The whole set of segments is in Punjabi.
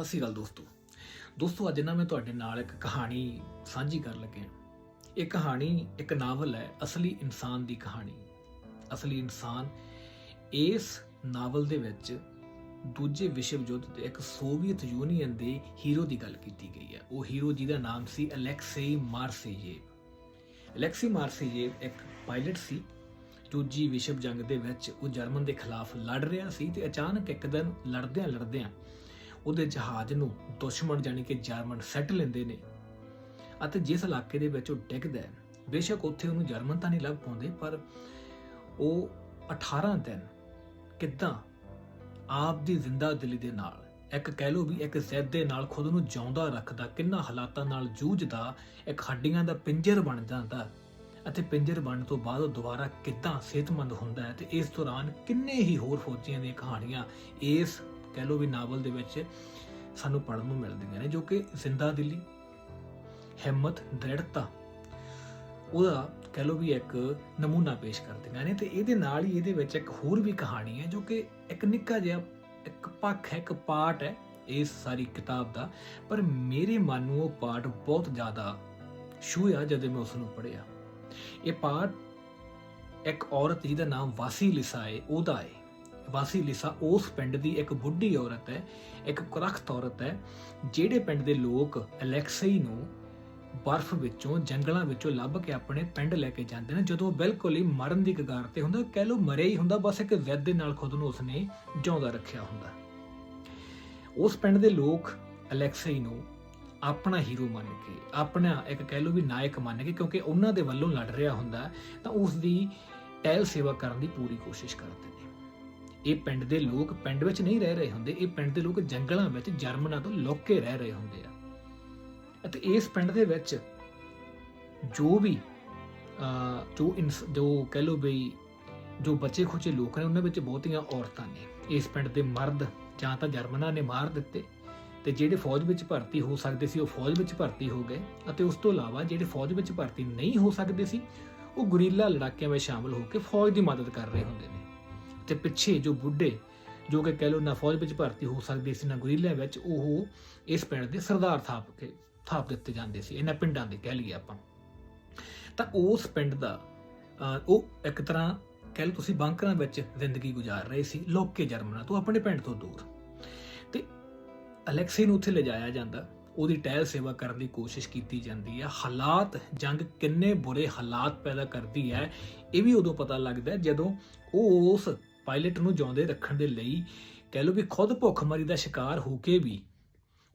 ਸਤਿ ਸ਼੍ਰੀ ਅਕਾਲ ਦੋਸਤੋ। ਦੋਸਤੋ, ਅੱਜ ਨਾ ਮੈਂ ਤੁਹਾਡੇ ਨਾਲ ਇੱਕ ਕਹਾਣੀ ਸਾਂਝੀ ਕਰਨ ਲੱਗਿਆ ਇਹ ਕਹਾਣੀ ਇੱਕ ਨਾਵਲ ਹੈ, ਅਸਲੀ ਇਨਸਾਨ ਦੀ ਕਹਾਣੀ। ਅਸਲੀ ਇਨਸਾਨ ਇਸ ਨਾਵਲ ਦੇ ਵਿੱਚ ਦੂਜੇ ਵਿਸ਼ਵ ਯੁੱਧ ਦੇ ਇੱਕ ਸੋਵੀਅਤ ਯੂਨੀਅਨ ਦੇ ਹੀਰੋ ਦੀ ਗੱਲ ਕੀਤੀ ਗਈ ਹੈ। ਉਹ ਹੀਰੋ ਜਿਹਦਾ ਨਾਮ ਸੀ ਅਲੈਕਸੇਈ ਮਾਰਸੇਯੇਵ ਅਲੈਕਸੀ ਮਾਰਸੇਯੇਵ ਇੱਕ ਪਾਇਲਟ ਸੀ ਦੂਜੀ ਵਿਸ਼ਵ ਜੰਗ ਦੇ ਵਿੱਚ ਉਹ ਜਰਮਨ ਦੇ ਖਿਲਾਫ ਲੜ ਰਿਹਾ ਸੀ ਤੇ ਅਚਾਨਕ ਇੱਕ ਦਿਨ ਲੜਦਿਆਂ ਲੜਦਿਆਂ ਉਹਦੇ ਜਹਾਜ਼ ਨੂੰ ਦੁਸ਼ਮਣ ਜਾਨੀ ਕਿ ਜਰਮਨ ਸੈੱਟ ਲੈਂਦੇ ਨੇ। ਅਤੇ ਜਿਸ ਇਲਾਕੇ ਦੇ ਵਿੱਚ ਉਹ ਡਿੱਗਦਾ ਹੈ, ਬੇਸ਼ੱਕ ਉੱਥੇ ਉਹਨੂੰ ਜਰਮਨ ਤਾਂ ਨਹੀਂ ਲੱਭ ਪਾਉਂਦੇ, ਪਰ ਉਹ 18 ਦਿਨ ਕਿੱਦਾਂ ਆਪ ਦੀ ਜ਼ਿੰਦਾ ਦਿਲੀ ਦੇ ਨਾਲ, ਇੱਕ ਕਹਿ ਲੋ ਵੀ ਇੱਕ ਜ਼ਿੱਦ ਦੇ ਨਾਲ ਖੁਦ ਨੂੰ ਜਿਉਂਦਾ ਰੱਖਦਾ, ਕਿੰਨਾ ਹਾਲਾਤਾਂ ਨਾਲ ਜੂਝਦਾ, ਇੱਕ ਹੱਡੀਆਂ ਦਾ ਪਿੰਜਰ ਬਣ ਜਾਂਦਾ ਅਤੇ ਪਿੰਜਰ ਬਣਨ ਤੋਂ ਬਾਅਦ ਉਹ ਦੁਬਾਰਾ ਕਿੱਦਾਂ ਸਿਹਤਮੰਦ ਹੁੰਦਾ ਹੈ ਤੇ ਇਸ ਦੌਰਾਨ ਕਿੰਨੇ ਹੀ ਹੋਰ ਫੌਜੀਆਂ ਦੀਆਂ ਕਹਾਣੀਆਂ ਇਸ ਕਹਿ ਲੋ ਵੀ ਨਾਵਲ ਦੇ ਵਿੱਚ ਸਾਨੂੰ ਪੜ੍ਹਨ ਨੂੰ ਮਿਲਦੀਆਂ ਨੇ, ਜੋ ਕਿ ਜ਼ਿੰਦਾ ਦਿਲੀ, ਹਿੰਮਤ, ਦ੍ਰਿੜਤਾ, ਉਹਦਾ ਕਹਿ ਲੋ ਵੀ ਇੱਕ ਨਮੂਨਾ ਪੇਸ਼ ਕਰਦੀਆਂ ਨੇ ਤੇ ਇਹਦੇ ਨਾਲ ਹੀ ਇਹਦੇ ਵਿੱਚ ਇੱਕ ਹੋਰ ਵੀ ਕਹਾਣੀ ਹੈ, ਜੋ ਕਿ ਇੱਕ ਨਿੱਕਾ ਜਿਹਾ, ਇੱਕ ਪੱਖ ਹੈ, ਇੱਕ ਪਾਰਟ ਹੈ ਇਸ ਸਾਰੀ ਕਿਤਾਬ ਦਾ, ਪਰ ਮੇਰੇ ਮਨ ਨੂੰ ਉਹ ਪਾਰਟ ਬਹੁਤ ਜ਼ਿਆਦਾ ਛੂਹਿਆ ਜਦੋਂ ਮੈਂ ਉਸ ਨੂੰ ਪੜ੍ਹਿਆ। ਇਹ ਪਾਰਟ ਇੱਕ ਔਰਤ ਜਿਹਦਾ ਨਾਮ ਵਾਸੀ ਲਿਸਾ ਹੈ ਉਹਦਾ ਹੈ ਵਾਸੀਲਿਸਾ ਉਸ ਪਿੰਡ ਦੀ ਇੱਕ ਬੁੱਢੀ ਔਰਤ ਹੈ, ਇੱਕ ਕੁਰਖਤ ਔਰਤ ਹੈ, ਜਿਹੜੇ ਪਿੰਡ ਦੇ ਲੋਕ ਅਲੈਕਸਈ ਨੂੰ ਬਰਫ਼ ਵਿੱਚੋਂ, ਜੰਗਲਾਂ ਵਿੱਚੋਂ ਲੱਭ ਕੇ ਆਪਣੇ ਪਿੰਡ ਲੈ ਕੇ ਜਾਂਦੇ ਨੇ। ਜਦੋਂ ਉਹ ਬਿਲਕੁਲ ਹੀ ਮਰਨ ਦੀ ਕਗਾਰ ਤੇ ਹੁੰਦਾ, ਕਹਿ ਲੋ ਮਰੇ ਹੀ ਹੁੰਦਾ, ਬਸ ਇੱਕ ਵੈਦ ਦੇ ਨਾਲ ਖੁਦ ਨੂੰ ਉਸਨੇ ਜਿਉਂਦਾ ਰੱਖਿਆ ਹੁੰਦਾ। ਉਸ ਪਿੰਡ ਦੇ ਲੋਕ ਅਲੈਕਸਈ ਨੂੰ ਆਪਣਾ ਹੀਰੋ ਮੰਨ ਕੇ, ਆਪਣਾ ਇੱਕ ਕਹਿ ਲੋ ਵੀ ਨਾਇਕ ਮੰਨ ਕੇ, ਕਿਉਂਕਿ ਉਹਨਾਂ ਦੇ ਵੱਲੋਂ ਲੜ ਰਿਹਾ ਹੁੰਦਾ, ਤਾਂ ਉਸ ਦੀ ਟਹਿਲ ਸੇਵਾ ਕਰਨ ਦੀ ਪੂਰੀ ਕੋਸ਼ਿਸ਼ ਕਰਦੇ ਨੇ। ਇਹ ਪਿੰਡ ਦੇ ਲੋਕ ਪਿੰਡ ਵਿੱਚ ਨਹੀਂ ਰਹਿ ਰਹੇ ਹੁੰਦੇ। ਇਹ ਪਿੰਡ ਦੇ ਲੋਕ ਜੰਗਲਾਂ ਵਿੱਚ, ਜਰਮਨਾਂ ਤੋਂ ਲੁੱਕ ਕੇ ਰਹਿ ਰਹੇ ਹੁੰਦੇ ਆ। ਅਤੇ ਇਸ ਪਿੰਡ ਦੇ ਵਿੱਚ ਜੋ ਵੀ ਜੋ ਇਨਸ- ਜੋ ਕਹਿ ਲੋ ਬਈ ਜੋ ਬੱਚੇ ਖੁਚੇ ਲੋਕ ਨੇ, ਉਹਨਾਂ ਵਿੱਚ ਬਹੁਤੀਆਂ ਔਰਤਾਂ ਨੇ। ਇਸ ਪਿੰਡ ਦੇ ਮਰਦ ਜਾਂ ਤਾਂ ਜਰਮਨਾਂ ਨੇ ਮਾਰ ਦਿੱਤੇ ਤੇ ਜਿਹੜੇ ਫੌਜ ਵਿੱਚ ਭਰਤੀ ਹੋ ਸਕਦੇ ਸੀ, ਉਹ ਫੌਜ ਵਿੱਚ ਭਰਤੀ ਹੋ ਗਏ ਅਤੇ ਉਸ ਤੋਂ ਇਲਾਵਾ ਜਿਹੜੇ ਫੌਜ ਵਿੱਚ ਭਰਤੀ ਨਹੀਂ ਹੋ ਸਕਦੇ ਸੀ, ਉਹ ਗੁਰੀਲਾ ਲੜਾਕਿਆਂ ਵਿੱਚ ਸ਼ਾਮਲ ਹੋ ਕੇ ਫੌਜ ਦੀ ਮਦਦ ਕਰ ਰਹੇ ਹੁੰਦੇ ਨੇ। ਤੇ ਪਿੱਛੇ ਜੋ ਬੁੱਢੇ, ਜੋ ਕਿ ਕਹਿ ਲੋ ਨਾ ਫੌਜ ਵਿੱਚ ਭਰਤੀ ਹੋ ਸਕਦੇ ਸੀ, ਨਾ ਗੁਰੀਲਿਆਂ ਵਿੱਚ, ਉਹ ਇਸ ਪਿੰਡ ਦੇ ਸਰਦਾਰ ਥਾਪ ਕੇ, ਥਾਪ ਦਿੱਤੇ ਜਾਂਦੇ ਸੀ, ਇਹਨਾਂ ਪਿੰਡਾਂ ਦੇ ਕਹਿ ਲਈਏ ਆਪਾਂ। ਤਾਂ ਉਸ ਪਿੰਡ ਦਾ ਉਹ ਇੱਕ ਤਰ੍ਹਾਂ ਕਹਿ ਲਓ ਤੁਸੀਂ ਬਾਂਕਰਾਂ ਵਿੱਚ ਜ਼ਿੰਦਗੀ ਗੁਜ਼ਾਰ ਰਹੇ ਸੀ, ਲੋਕੇ ਜਰਮਨਾਂ ਤੋਂ, ਆਪਣੇ ਪਿੰਡ ਤੋਂ ਦੂਰ। ਤੇ ਅਲੈਕਸੀ ਨੂੰ ਉੱਥੇ ਲਿਜਾਇਆ ਜਾਂਦਾ। ਉਹਦੀ ਟਹਿਲ ਸੇਵਾ ਕਰਨ ਦੀ ਕੋਸ਼ਿਸ਼ ਕੀਤੀ ਜਾਂਦੀ ਹੈ। ਹਾਲਾਤ, ਜੰਗ ਕਿੰਨੇ ਬੁਰੇ ਹਾਲਾਤ ਪੈਦਾ ਕਰਦੀ ਹੈ, ਇਹ ਵੀ ਉਦੋਂ ਪਤਾ ਲੱਗਦਾ ਜਦੋਂ ਉਹ ਉਸ ਪਾਇਲਟ ਨੂੰ ਜਿਉਂਦੇ ਰੱਖਣ ਦੇ ਲਈ ਕਹਿ ਲਓ ਵੀ ਖੁਦ ਭੁੱਖਮਰੀ ਦਾ ਸ਼ਿਕਾਰ ਹੋ ਕੇ ਵੀ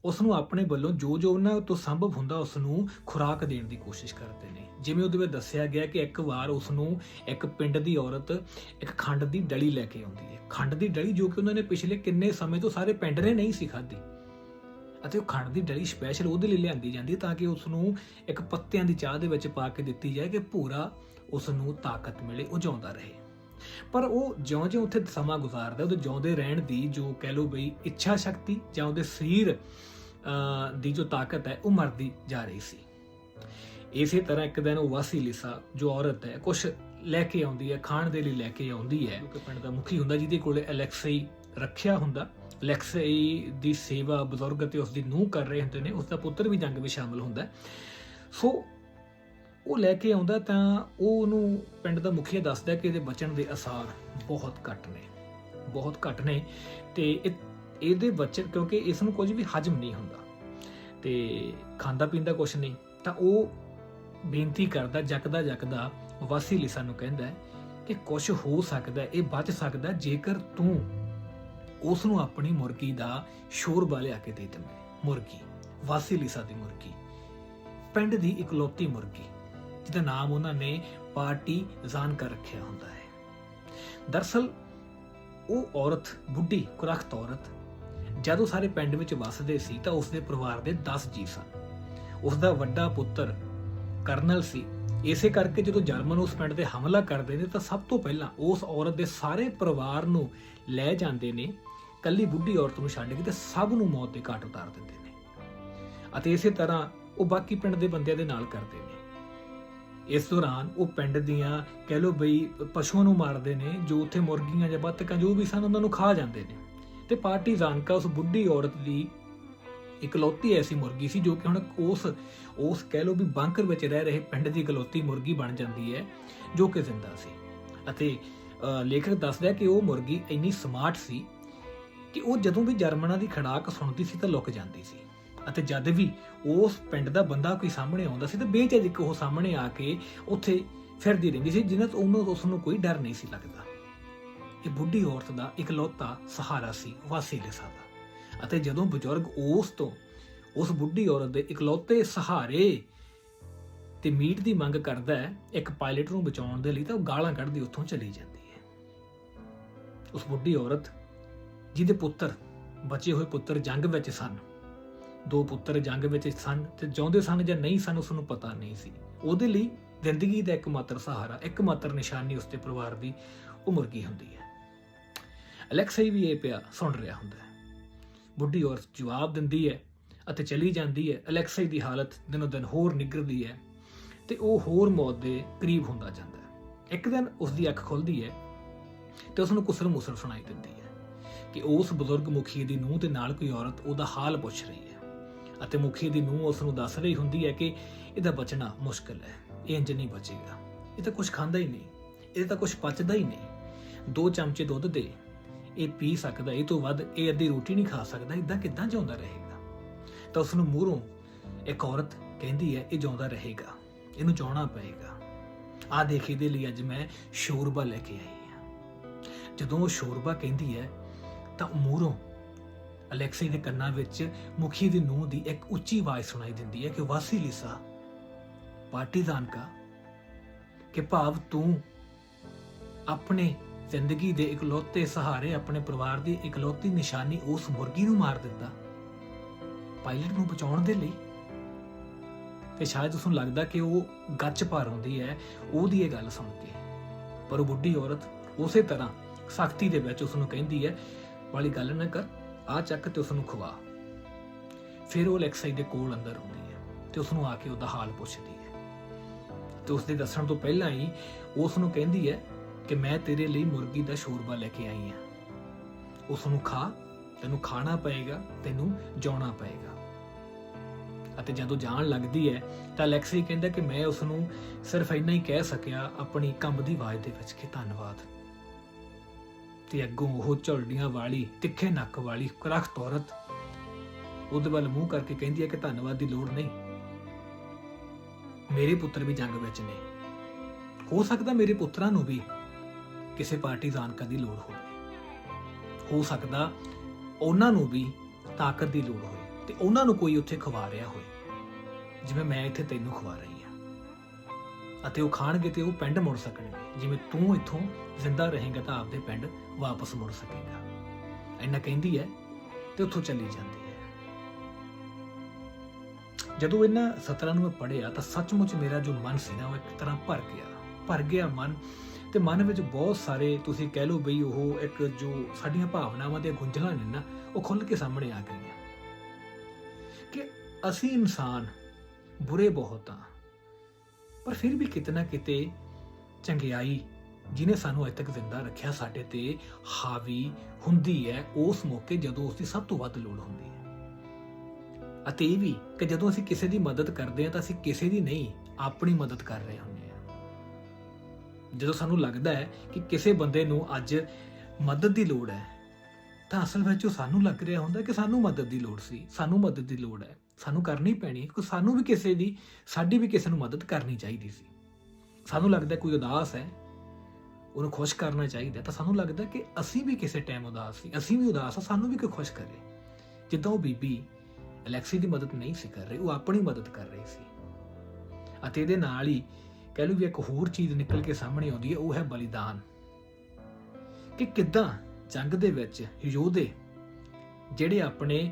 ਉਸ ਨੂੰ ਆਪਣੇ ਵੱਲੋਂ ਜੋ ਜੋ ਉਹਨਾਂ ਤੋਂ ਸੰਭਵ ਹੁੰਦਾ ਉਸ ਨੂੰ ਖੁਰਾਕ ਦੇਣ ਦੀ ਕੋਸ਼ਿਸ਼ ਕਰਦੇ ਨੇ। ਜਿਵੇਂ ਉਹਦੇ ਵਿੱਚ ਦੱਸਿਆ ਗਿਆ ਕਿ ਇੱਕ ਵਾਰ ਉਸ ਨੂੰ ਇੱਕ ਪਿੰਡ ਦੀ ਔਰਤ ਇੱਕ ਖੰਡ ਦੀ ਡਲੀ ਲੈ ਕੇ ਆਉਂਦੀ ਹੈ। ਖੰਡ ਦੀ ਡਲੀ ਜੋ ਕਿ ਉਹਨਾਂ ਨੇ ਪਿਛਲੇ ਕਿੰਨੇ ਸਮੇਂ ਤੋਂ ਸਾਰੇ ਪਿੰਡ ਨੇ ਨਹੀਂ ਸੀ ਖਾਧੀ। ਅਤੇ ਉਹ ਖੰਡ ਦੀ ਡਲੀ ਸਪੈਸ਼ਲ ਉਹਦੇ ਲਈ ਲਿਆਂਦੀ ਜਾਂਦੀ ਤਾਂ ਕਿ ਉਸ ਨੂੰ ਇੱਕ ਪੱਤਿਆਂ ਦੀ ਚਾਹ ਦੇ ਵਿੱਚ ਪਾ ਕੇ ਦਿੱਤੀ ਜਾਏ ਕਿ ਪੂਰਾ ਉਸ ਨੂੰ ਤਾਕਤ ਮਿਲੇ, ਉਹ ਜਿਉਂਦਾ ਰਹੇ। ਪਰ ਉਹ ਜਿਉਂ-ਜਿਉਂ ਉੱਥੇ ਸਮਾਂ ਗੁਜ਼ਾਰਦਾ ਉਹਦੇ ਜਿਉਂਦੇ ਰਹਿਣ ਦੀ ਜੋ ਕਹਿ ਲੋ ਬਈ ਇੱਛਾ ਸ਼ਕਤੀ ਜਾਂ ਉਹਦੇ ਸਰੀਰ ਦੀ ਜੋ ਤਾਕਤ ਹੈ ਉਹ ਮਰਦੀ ਜਾ ਰਹੀ ਸੀ। ਇਸੇ ਤਰ੍ਹਾਂ ਇੱਕ ਦਿਨ ਉਹ ਵਾਸੀਲਿਸਾ ਜੋ ਔਰਤ ਹੈ ਕੁਝ ਲੈ ਕੇ ਆਉਂਦੀ ਹੈ ਖਾਣ ਦੇ ਲਈ ਲੈ ਕੇ ਆਉਂਦੀ ਹੈ। ਕਿ ਪਿੰਡ ਦਾ ਮੁਖੀ ਹੁੰਦਾ ਜਿਹਦੇ ਕੋਲੇ ਅਲੈਕਸਈ ਰੱਖਿਆ ਹੁੰਦਾ। ਅਲੈਕਸਈ ਦੀ ਸੇਵਾ ਬਜ਼ੁਰਗ ਤੇ ਉਸ ਦੀ ਨੂੰਹ ਕਰ ਰਹੇ ਹੁੰਦੇ ਨੇ ਉਸ ਦਾ ਪੁੱਤਰ ਵੀ ਜੰਗ ਵਿੱਚ ਸ਼ਾਮਲ ਹੁੰਦਾ। ਸੋ ਉਹ ਲੈ ਕੇ ਆਉਂਦਾ ਤਾਂ ਉਹ ਉਹਨੂੰ ਪਿੰਡ ਦਾ ਮੁਖੀਆ ਦੱਸਦਾ ਕਿ ਇਹਦੇ ਬਚਣ ਦੇ ਅਸਾਰ ਬਹੁਤ ਘੱਟ ਨੇ, ਬਹੁਤ ਘੱਟ ਨੇ ਤੇ ਇਹਦੇ ਬਚਣ ਕਿਉਂਕਿ ਇਸ ਨੂੰ ਕੁਝ ਵੀ ਹਜਮ ਨਹੀਂ ਹੁੰਦਾ ਤੇ ਖਾਂਦਾ ਪੀਂਦਾ ਕੁਝ ਨਹੀਂ, ਤਾਂ ਉਹ ਬੇਨਤੀ ਕਰਦਾ, ਜਕਦਾ ਜਕਦਾ ਵਾਸੀਲਿਸਾ ਨੂੰ ਕਹਿੰਦਾ ਕਿ ਕੁਝ ਹੋ ਸਕਦਾ, ਇਹ ਬਚ ਸਕਦਾ ਜੇਕਰ ਤੂੰ ਉਸ ਨੂੰ ਆਪਣੀ ਮੁਰਗੀ ਦਾ ਸ਼ੋਰਬਾ ਲਿਆ ਕੇ ਦੇ ਦੇਵੇਂ, ਮੁਰਗੀ, ਵਾਸੀ ਵਾਸੀਲਿਸਾ ਦੀ ਮੁਰਗੀ, ਪਿੰਡ ਦੀ ਇਕਲੌਤੀ ਮੁਰਗੀ। ਜਿਹਦਾ ਨਾਮ ਉਹਨਾਂ ਨੇ ਪਾਰਟੀ ਜ਼ਾਨ ਕਰ ਰੱਖਿਆ ਹੁੰਦਾ ਹੈ। ਦਰਸਲ, ਉਹ ਔਰਤ, ਬੁੱਢੀ, ਕੁਰਖਤ ਔਰਤ, ਜਦੋਂ ਸਾਰੇ ਪਿੰਡ ਵਿੱਚ ਵੱਸਦੇ ਸੀ ਤਾਂ ਉਸਦੇ ਪਰਿਵਾਰ ਦੇ 10 ਜੀ ਸਨ। ਉਸ ਦਾ ਵੱਡਾ ਪੁੱਤਰ ਕਰਨਲ ਸੀ। ਇਸੇ ਕਰਕੇ ਜਦੋਂ ਜਰਮਨ ਉਸ ਪਿੰਡ ਤੇ ਹਮਲਾ ਕਰਦੇ ਨੇ ਤਾਂ ਸਭ ਤੋਂ ਪਹਿਲਾਂ ਉਸ ਔਰਤ ਦੇ ਸਾਰੇ ਪਰਿਵਾਰ ਨੂੰ ਲੈ ਜਾਂਦੇ ਨੇ, ਕੱਲੀ ਬੁੱਢੀ ਔਰਤ ਨੂੰ ਛੱਡ ਕੇ ਤੇ ਸਭ ਨੂੰ ਮੌਤ ਦੇ ਘਾਟ ਉਤਾਰ ਦਿੰਦੇ ਨੇ। ਅਤੇ ਇਸੇ ਤਰ੍ਹਾਂ ਉਹ ਬਾਕੀ ਪਿੰਡ ਦੇ ਬੰਦਿਆਂ ਦੇ ਨਾਲ ਕਰਦੇ ਨੇ। ਇਸ ਦੌਰਾਨ ਉਹ ਪਿੰਡ ਦੀਆਂ ਕਹਿ ਲੋ ਬਈ ਪਸ਼ੂਆਂ ਨੂੰ ਮਾਰਦੇ ਨੇ, ਜੋ ਉੱਥੇ ਮੁਰਗੀਆਂ ਜਾਂ ਬੱਤਕਾਂ ਜੋ ਵੀ ਸਨ ਉਹਨਾਂ ਨੂੰ ਖਾ ਜਾਂਦੇ ਨੇ। ਤੇ ਪਾਰਟੀ ਜ਼ਾਨਕਾ ਉਸ ਬੁੱਢੀ ਔਰਤ ਦੀ ਇਕਲੌਤੀ ਐਸੀ ਮੁਰਗੀ ਸੀ ਜੋ ਕਿ ਹੁਣ ਉਸ ਉਸ ਕਹਿ ਲੋ ਵੀ ਬੰਕਰ ਵਿੱਚ ਰਹਿ ਰਹੇ ਪਿੰਡ ਦੀ ਇਕਲੌਤੀ ਮੁਰਗੀ ਬਣ ਜਾਂਦੀ ਹੈ, ਜੋ ਕਿ ਜ਼ਿੰਦਾ ਸੀ। ਅਤੇ ਲੇਖਕ ਦੱਸਦਾ ਹੈ ਕਿ ਉਹ ਮੁਰਗੀ ਇੰਨੀ ਸਮਾਰਟ ਸੀ ਕਿ ਉਹ ਜਦੋਂ ਵੀ ਜਰਮਨਾਂ ਦੀ ਖੜਾਕ ਸੁਣਦੀ ਸੀ ਤਾਂ ਲੁਕ ਜਾਂਦੀ ਸੀ। ਅਤੇ ਜਦ ਵੀ ਉਸ ਪਿੰਡ ਦਾ ਬੰਦਾ ਕੋਈ ਸਾਹਮਣੇ ਆਉਂਦਾ ਸੀ ਤਾਂ ਬੇਝਿਜਕ ਉਹ ਸਾਹਮਣੇ ਆ ਕੇ ਉੱਥੇ ਫਿਰਦੀ ਰਹਿੰਦੀ ਸੀ, ਜਿਨ੍ਹਾਂ ਤੋਂ ਉਹਨੂੰ ਉਸ ਨੂੰ ਕੋਈ ਡਰ ਨਹੀਂ ਸੀ ਲੱਗਦਾ। ਇਹ ਬੁੱਢੀ ਔਰਤ ਦਾ ਇਕਲੌਤਾ ਸਹਾਰਾ ਸੀ ਵਾਸੀਲਿਸਾ ਦਾ। ਅਤੇ ਜਦੋਂ ਬਜ਼ੁਰਗ ਉਸ ਤੋਂ ਉਸ ਬੁੱਢੀ ਔਰਤ ਦੇ ਇਕਲੌਤੇ ਸਹਾਰੇ ਤੇ ਮੀਟ ਦੀ ਮੰਗ ਕਰਦਾ ਹੈ, ਇੱਕ ਪਾਇਲਟ ਨੂੰ ਬਚਾਉਣ ਦੇ ਲਈ ਤਾਂ ਉਹ ਗਾਲਾਂ ਕੱਢਦੀ, ਉੱਥੋਂ ਚਲੀ ਜਾਂਦੀ ਹੈ। ਉਸ ਬੁੱਢੀ ਔਰਤ, ਜਿਹਦੇ ਪੁੱਤਰ, ਬਚੇ ਹੋਏ ਪੁੱਤਰ ਜੰਗ ਵਿੱਚ ਸਨ ਦੋ ਪੁੱਤਰ ਜੰਗ ਵਿੱਚ ਸਨ ਤੇ ਜਿਉਂਦੇ ਸਨ ਜਾਂ ਨਹੀਂ ਸਨ, ਉਸ ਨੂੰ ਪਤਾ ਨਹੀਂ ਸੀ। ਉਹਦੇ ਲਈ ਜ਼ਿੰਦਗੀ ਦਾ ਇੱਕ ਮਾਤਰ ਸਹਾਰਾ ਇੱਕ ਮਾਤਰ ਨਿਸ਼ਾਨੀ ਉਸਦੇ ਪਰਿਵਾਰ ਦੀ ਉਹ ਮੁਰਗੀ ਹੁੰਦੀ ਹੈ। ਅਲੈਕਸਾਈ ਵੀ ਇਹ ਪਿਆ ਸੁਣ ਰਿਹਾ ਹੁੰਦਾ ਹੈ। ਬੁੱਢੀ ਔਰਤ ਜਵਾਬ ਦਿੰਦੀ ਹੈ ਅਤੇ ਚਲੀ ਜਾਂਦੀ ਹੈ। ਅਲੈਕਸਾਈ ਦੀ ਹਾਲਤ ਦਿਨੋ ਦਿਨ ਹੋਰ ਨਿਗਰਦੀ ਹੈ ਤੇ ਉਹ ਹੋਰ ਮੌਤ ਦੇ ਕਰੀਬ ਹੁੰਦਾ ਜਾਂਦਾ ਹੈ। ਇੱਕ ਦਿਨ ਉਸ ਦੀ ਅੱਖ ਖੁੱਲਦੀ ਹੈ ਤੇ ਉਸ ਨੂੰ ਕੁਸਰ ਮੁਸਰ ਸੁਣਾਈ ਦਿੰਦੀ ਹੈ ਕਿ ਉਸ ਬਜ਼ੁਰਗ ਮੁਖੀ ਦੀ ਨੂੰਹ ਦੇ ਨਾਲ ਕੋਈ ਔਰਤ ਉਹਦਾ ਹਾਲ ਪੁੱਛ ਰਹੀ ਹੈ। ਅਤੇ ਮੁਖੀ ਦੀ ਨੂੰਹ ਉਸ ਨੂੰ ਦੱਸ ਰਹੀ ਹੁੰਦੀ ਹੈ ਕਿ ਇਹਦਾ ਬਚਣਾ ਮੁਸ਼ਕਲ ਹੈ ਇਹ ਇੰਜ ਨਹੀਂ ਬਚੇਗਾ। ਇਹ ਤਾਂ ਕੁਝ ਖਾਂਦਾ ਹੀ ਨਹੀਂ, ਇਹ ਤਾਂ ਕੁਝ ਪਚਦਾ ਹੀ ਨਹੀਂ। ਦੋ ਚਮਚੇ ਦੁੱਧ ਦੇ, ਇਹ ਪੀ ਸਕਦਾ, ਇਹ ਤੋਂ ਵੱਧ ਇਹ ਅੱਧੀ ਰੋਟੀ ਨਹੀਂ ਖਾ ਸਕਦਾ ਇਦਾਂ ਕਿੱਦਾਂ ਜਿਉਂਦਾ ਰਹੇਗਾ? ਤਾਂ ਉਸ ਨੂੰ ਮੂਹਰੋਂ ਇੱਕ ਔਰਤ ਕਹਿੰਦੀ ਹੈ, ਇਹ ਜਿਉਂਦਾ ਰਹੇਗਾ, ਇਹਨੂੰ ਚਾਹਣਾ ਪਏਗਾ। ਆ ਦੇਖ ਇਹਦੇ ਲਈ ਅੱਜ ਮੈਂ ਸ਼ੋਰਬਾ ਲੈ ਕੇ ਆਈ ਹਾਂ। ਜਦੋਂ ਉਹ ਸ਼ੋਰਬਾ ਕਹਿੰਦੀ ਹੈ, ਤਾਂ ਮੂਹਰੋਂ ਅਲੈਕਸੀ ਦੇ ਕੰਨਾਂ ਵਿੱਚ ਮੁਖੀ ਦੀ ਨੂੰਹ ਦੀ ਇੱਕ ਉੱਚੀ ਆਵਾਜ਼ ਸੁਣਾਈ ਦਿੰਦੀ ਹੈ ਕਿ, ਵਾਸੀ ਲਿਸਾ ਪਾਰਟੀਜ਼ਾਨ ਕਾ ਕਿ ਭਾਵ ਤੂੰ ਆਪਣੇ ਜ਼ਿੰਦਗੀ ਦੇ ਇਕਲੌਤੇ ਸਹਾਰੇ ਆਪਣੇ ਪਰਿਵਾਰ ਦੀ ਇਕਲੌਤੀ ਨਿਸ਼ਾਨੀ ਉਸ ਮੁਰਗੀ ਨੂੰ ਮਾਰ ਦਿੱਤਾ ਪਾਇਲਟ ਨੂੰ ਬਚਾਉਣ ਦੇ ਲਈ? ਤੇ ਸ਼ਾਇਦ ਉਸ ਨੂੰ ਲੱਗਦਾ ਕਿ ਉਹ ਗੱਚ ਭਰ ਆਉਂਦੀ ਹੈ, ਉਹਦੀ ਇਹ ਗੱਲ ਸੁਣ ਕੇ। ਪਰ ਉਹ ਬੁੱਢੀ ਔਰਤ ਉਸੇ ਤਰ੍ਹਾਂ ਸਖਤੀ ਦੇ ਵਿੱਚ ਉਸ ਨੂੰ ਕਹਿੰਦੀ ਹੈ, ਵਾਲੀ ਗੱਲ ਨਾ ਕਰ ਆ ਚੱਕ ਤੇ ਉਸ ਨੂੰ ਖਵਾ। ਫਿਰ ਉਹ ਅਲੈਕਸਾਈ ਦੇ ਕੋਲ ਅੰਦਰ ਆਉਂਦੀ ਹੈ ਤੇ ਉਸ ਨੂੰ ਆ ਕੇ ਉਹਦਾ ਹਾਲ ਪੁੱਛਦੀ ਹੈ। ਤੇ ਉਸ ਦੇ ਦੱਸਣ ਤੋਂ ਪਹਿਲਾਂ ਹੀ ਉਸ ਨੂੰ ਕਹਿੰਦੀ ਹੈ ਕਿ ਮੈਂ ਤੇਰੇ ਲਈ ਮੁਰਗੀ ਦਾ ਸ਼ੋਰਬਾ ਲੈ ਕੇ ਆਈ ਹਾਂ। ਉਸ ਨੂੰ ਖਾ, ਤੈਨੂੰ ਖਾਣਾ ਪਏਗਾ, ਤੈਨੂੰ ਜਾਣਾ ਪਏਗਾ। ਅਤੇ ਜਦੋਂ ਜਾਣ ਲੱਗਦੀ ਹੈ ਤਾਂ ਅਲੈਕਸੀ ਕਹਿੰਦਾ ਕਿ ਮੈਂ ਉਸ ਨੂੰ ਸਿਰਫ ਇੰਨਾ ਹੀ ਕਹਿ ਸਕਿਆ, ਆਪਣੀ ਕੰਬਦੀ ਆਵਾਜ਼ ਦੇ ਵਿੱਚ ਕਿ ਧੰਨਵਾਦ। ਤੇ ਅੱਗੋਂ ਉਹ ਝੁਲਡੀਆਂ ਵਾਲੀ, ਤਿੱਖੇ ਨੱਕ ਵਾਲੀ ਕਰਖਤ ਔਰਤ। ਉਹਦੇ ਵੱਲ ਮੂੰਹ ਕਰਕੇ ਕਹਿੰਦੀ ਹੈ ਕਿ ਧੰਨਵਾਦ ਦੀ ਲੋੜ ਨਹੀਂ। ਮੇਰੇ ਪੁੱਤਰ ਵੀ ਜੰਗ ਵਿੱਚ ਨੇ। ਹੋ ਸਕਦਾ ਮੇਰੇ ਪੁੱਤਰਾਂ ਨੂੰ ਵੀ ਕਿਸੇ ਪਾਰਟੀਜ਼ਾਨ ਕਾ ਦੀ ਲੋੜ ਹੋਵੇ। ਹੋ ਸਕਦਾ ਉਹਨਾਂ ਨੂੰ ਵੀ ਤਾਕਤ ਦੀ ਲੋੜ ਹੋਵੇ ਤੇ ਉਹਨਾਂ ਨੂੰ ਕੋਈ ਉੱਥੇ ਖਵਾ ਰਿਹਾ ਹੋਵੇ। ਜਿਵੇਂ ਮੈਂ ਇੱਥੇ ਤੈਨੂੰ ਖਵਾ ਰਹੀ ਅਤੇ ਉਹ ਖਾਣਗੇ ਤੇ ਉਹ ਪਿੰਡ ਮੁੜ ਸਕਣਗੇ। ਜਿਵੇਂ ਤੂੰ ਇੱਥੋਂ ਜ਼ਿੰਦਾ ਰਹੇਂਗਾ ਤਾਂ ਆਪਦੇ ਪਿੰਡ ਵਾਪਸ ਮੁੜ ਸਕੇਗਾ। ਇੰਨਾ ਕਹਿੰਦੀ ਹੈ ਤੇ ਉੱਥੋਂ ਚਲੀ ਜਾਂਦੀ ਹੈ। ਜਦੋਂ ਇਹਨਾਂ ਸਤਰਾਂ ਨੂੰ ਮੈਂ ਪੜ੍ਹਿਆ ਤਾਂ ਸੱਚਮੁੱਚ ਮੇਰਾ ਜੋ ਮਨ ਸੀ ਨਾ ਉਹ ਇੱਕ ਤਰ੍ਹਾਂ ਭਰ ਗਿਆ। ਭਰ ਗਿਆ ਮਨ ਤੇ ਮਨ ਵਿੱਚ ਬਹੁਤ ਸਾਰੇ ਤੁਸੀਂ ਕਹਿ ਲਓ ਬਈ ਉਹ ਇੱਕ ਜੋ ਸਾਡੀਆਂ ਭਾਵਨਾਵਾਂ ਦੇ ਗੁੰਝਲਾਂ ਨੇ ਨਾ, ਉਹ ਖੁੱਲ ਕੇ ਸਾਹਮਣੇ ਆ ਗਈਆਂ। ਕਿ ਅਸੀਂ ਇਨਸਾਨ ਬੁਰੇ ਬਹੁਤ ਆ ਪਰ ਫਿਰ ਵੀ ਕਿਤੇ ਨਾ ਕਿਤੇ ਚੰਗਿਆਈ ਜਿਨੇ ਸਾਨੂੰ ਅਜੇ ਤੱਕ ਜ਼ਿੰਦਾ ਰੱਖਿਆ ਸਾਡੇ ਤੇ ਹਾਵੀ ਹੁੰਦੀ ਹੈ, ਉਸ ਮੌਕੇ ਜਦੋਂ ਉਸ ਦੀ ਸਭ ਤੋਂ ਵੱਧ ਲੋੜ ਹੁੰਦੀ ਹੈ। ਅਤੇ ਇਹ ਵੀ ਕਿ ਜਦੋਂ ਅਸੀਂ ਕਿਸੇ ਦੀ ਮਦਦ ਕਰਦੇ ਹਾਂ ਤਾਂ ਅਸੀਂ ਕਿਸੇ ਦੀ ਨਹੀਂ, ਆਪਣੀ ਮਦਦ ਕਰ ਰਹੇ ਹੁੰਦੇ ਹਾਂ। ਜਦੋਂ ਸਾਨੂੰ ਲੱਗਦਾ ਹੈ ਕਿ ਕਿਸੇ ਬੰਦੇ ਨੂੰ ਅੱਜ ਮਦਦ ਦੀ ਲੋੜ ਹੈ, ਤਾਂ ਅਸਲ ਵਿੱਚ ਉਹ ਸਾਨੂੰ ਲੱਗ ਰਿਹਾ ਹੁੰਦਾ ਕਿ ਸਾਨੂੰ ਮਦਦ ਦੀ ਲੋੜ ਸੀ, ਸਾਨੂੰ ਮਦਦ ਦੀ ਲੋੜ ਹੈ। ਸਾਨੂੰ ਕਰਨੀ ਪੈਣੀ ਹੈ ਸਾਨੂੰ ਵੀ ਕਿਸੇ ਦੀ, ਸਾਡੀ ਵੀ ਕਿਸੇ ਨੂੰ ਮਦਦ ਕਰਨੀ ਚਾਹੀਦੀ ਸੀ। ਸਾਨੂੰ ਲੱਗਦਾ ਕੋਈ ਉਦਾਸ ਹੈ, ਉਹਨੂੰ ਖੁਸ਼ ਕਰਨਾ ਚਾਹੀਦਾ ਤਾਂ ਸਾਨੂੰ ਲੱਗਦਾ ਕਿ ਅਸੀਂ ਵੀ ਕਿਸੇ ਟਾਈਮ ਉਦਾਸ ਸੀ, ਅਸੀਂ ਵੀ ਉਦਾਸ ਆ ਸਾਨੂੰ ਵੀ ਕੋਈ ਖੁਸ਼ ਕਰੇ। ਜਿੱਦਾਂ ਉਹ ਬੀਬੀ ਅਲੈਕਸੀ ਦੀ ਮਦਦ ਨਹੀਂ ਸੀ ਕਰ ਰਹੀ, ਉਹ ਆਪਣੀ ਮਦਦ ਕਰ ਰਹੀ ਸੀ। ਅਤੇ ਇਹਦੇ ਨਾਲ ਹੀ ਕਹਿ ਲਓ ਵੀ ਇੱਕ ਹੋਰ ਚੀਜ਼ ਨਿਕਲ ਕੇ ਸਾਹਮਣੇ ਆਉਂਦੀ ਹੈ, ਉਹ ਹੈ ਬਲੀਦਾਨ। ਕਿ ਕਿੱਦਾਂ ਜੰਗ ਦੇ ਵਿੱਚ ਯੋਧੇ ਜਿਹੜੇ ਆਪਣੇ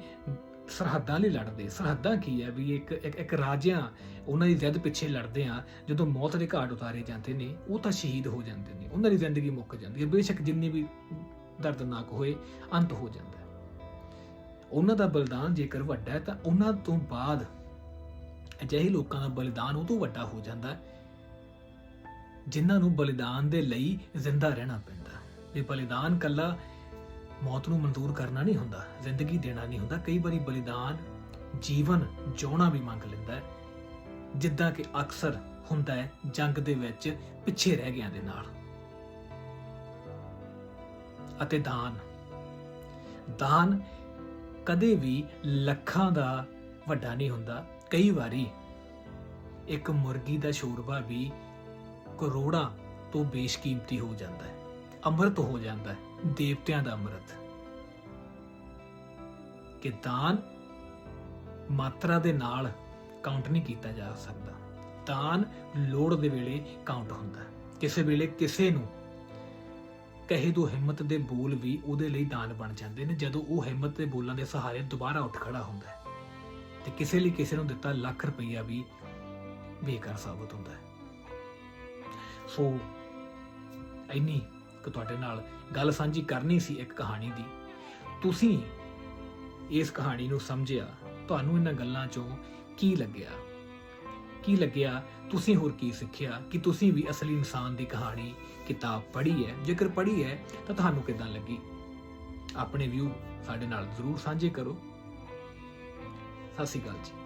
ਸਰਹੱਦਾਂ ਲਈ ਲੜਦੇ। ਸਰਹੱਦਾਂ ਕੀ ਹੈ ਵੀ ਇੱਕ ਇੱਕ, ਇੱਕ ਰਾਜਿਆਂ ਉਹਨਾਂ ਦੀ ਜ਼ਿੱਦ ਪਿੱਛੇ ਲੜਦੇ ਆ ਜਦੋਂ ਮੌਤ ਦੇ ਘਾਟ ਉਤਾਰੇ ਜਾਂਦੇ ਨੇ ਉਹ ਤਾਂ ਸ਼ਹੀਦ ਹੋ ਜਾਂਦੇ ਨੇ। ਉਹਨਾਂ ਦੀ ਜ਼ਿੰਦਗੀ ਮੁੱਕ ਜਾਂਦੀ ਹੈ। ਬੇਸ਼ੱਕ ਜਿੰਨੀ ਵੀ ਦਰਦਨਾਕ ਹੋਏ ਅੰਤ ਹੋ ਜਾਂਦਾ ਹੈ। ਉਹਨਾਂ ਦਾ ਬਲੀਦਾਨ ਜੇਕਰ ਵੱਡਾ ਹੈ ਤਾਂ ਉਹਨਾਂ ਤੋਂ ਬਾਅਦ ਅਜਿਹੇ ਲੋਕਾਂ ਦਾ ਬਲੀਦਾਨ ਉਹ ਤੋਂ ਵੱਡਾ ਹੋ ਜਾਂਦਾ ਹੈ ਜਿਨ੍ਹਾਂ ਨੂੰ ਬਲੀਦਾਨ ਦੇ ਲਈ ਜ਼ਿੰਦਾ ਰਹਿਣਾ ਪੈਂਦਾ ਇਹ ਬਲੀਦਾਨ ਕੱਲਾ ਮੌਤ ਨੂੰ ਮਨਜ਼ੂਰ ਕਰਨਾ ਨਹੀਂ ਹੁੰਦਾ, ਜ਼ਿੰਦਗੀ ਦੇਣਾ ਨਹੀਂ ਹੁੰਦਾ। ਕਈ ਵਾਰੀ ਬਲੀਦਾਨ ਜੀਵਨ ਜਿਉਣਾ ਵੀ ਮੰਗ ਲੈਂਦਾ ਹੈ, ਜਿੱਦਾਂ ਕਿ ਅਕਸਰ ਹੁੰਦਾ ਹੈ, ਜੰਗ ਦੇ ਵਿੱਚ ਪਿੱਛੇ ਰਹਿ ਗਿਆਂ ਦੇ ਨਾਲ। ਅਤੇ ਦਾਨ। ਦਾਨ ਕਦੇ ਵੀ ਲੱਖਾਂ ਦਾ ਵੱਡਾ ਨਹੀਂ ਹੁੰਦਾ। ਕਈ ਵਾਰੀ ਇੱਕ ਮੁਰਗੀ ਦਾ ਸ਼ੋਰਬਾ ਵੀ ਕਰੋੜਾਂ ਤੋਂ ਬੇਸ਼ਕੀਮਤੀ ਹੋ ਜਾਂਦਾ ਹੈ, ਅੰਮ੍ਰਿਤ ਹੋ ਜਾਂਦਾ ਹੈ। ਦੇਵਤਿਆਂ ਦਾ ਅੰਮ੍ਰਿਤ। ਕਿ ਦਾਨ ਮਾਤਰਾ ਦੇ ਨਾਲ ਕਾਊਂਟ ਨਹੀਂ ਕੀਤਾ ਜਾ ਸਕਦਾ। ਦਾਨ ਲੋੜ ਦੇ ਵੇਲੇ ਕਾਊਂਟ ਹੁੰਦਾ ਕਿਸੇ ਵੇਲੇ ਕਿਸੇ ਨੂੰ ਕਹੇ ਦੋ ਹਿੰਮਤ ਦੇ ਬੋਲ ਵੀ ਉਹਦੇ ਲਈ ਦਾਨ ਬਣ ਜਾਂਦੇ ਨੇ, ਜਦੋਂ ਉਹ ਹਿੰਮਤ ਦੇ ਬੋਲਾਂ ਦੇ ਸਹਾਰੇ ਦੁਬਾਰਾ ਉੱਠ ਖੜਾ ਹੁੰਦਾ ਹੈ। ਤੇ ਕਿਸੇ ਲਈ ਕਿਸੇ ਨੂੰ ਦਿੱਤਾ ਲੱਖ ਰੁਪਈਆ ਵੀ ਬੇਕਾਰ ਸਾਬਤ ਹੁੰਦਾ ਹੈ। ਸੋ ਇੰਨੀ ਕਿ ਤੁਹਾਡੇ ਨਾਲ ਗੱਲ ਸਾਂਝੀ ਕਰਨੀ ਸੀ ਇੱਕ ਕਹਾਣੀ ਦੀ। ਤੁਸੀਂ ਇਸ ਕਹਾਣੀ ਨੂੰ ਸਮਝਿਆ, ਤੁਹਾਨੂੰ ਇਹਨਾਂ ਗੱਲਾਂ ਚੋਂ ਕੀ ਲੱਗਿਆ? ਕੀ ਲੱਗਿਆ? ਤੁਸੀਂ ਹੋਰ ਕੀ ਸਿੱਖਿਆ? ਕਿ ਤੁਸੀਂ ਵੀ ਅਸਲੀ ਇਨਸਾਨ ਦੀ ਕਹਾਣੀ, ਕਿਤਾਬ ਪੜ੍ਹੀ ਹੈ? ਜੇਕਰ ਪੜ੍ਹੀ ਹੈ, ਤਾਂ ਤੁਹਾਨੂੰ ਕਿਦਾਂ ਲੱਗੀ? ਆਪਣੇ ਵਿਊ ਸਾਡੇ ਨਾਲ ਜ਼ਰੂਰ ਸਾਂਝੇ ਕਰੋ। ਸਤਿ ਸ਼੍ਰੀ ਅਕਾਲ ਜੀ।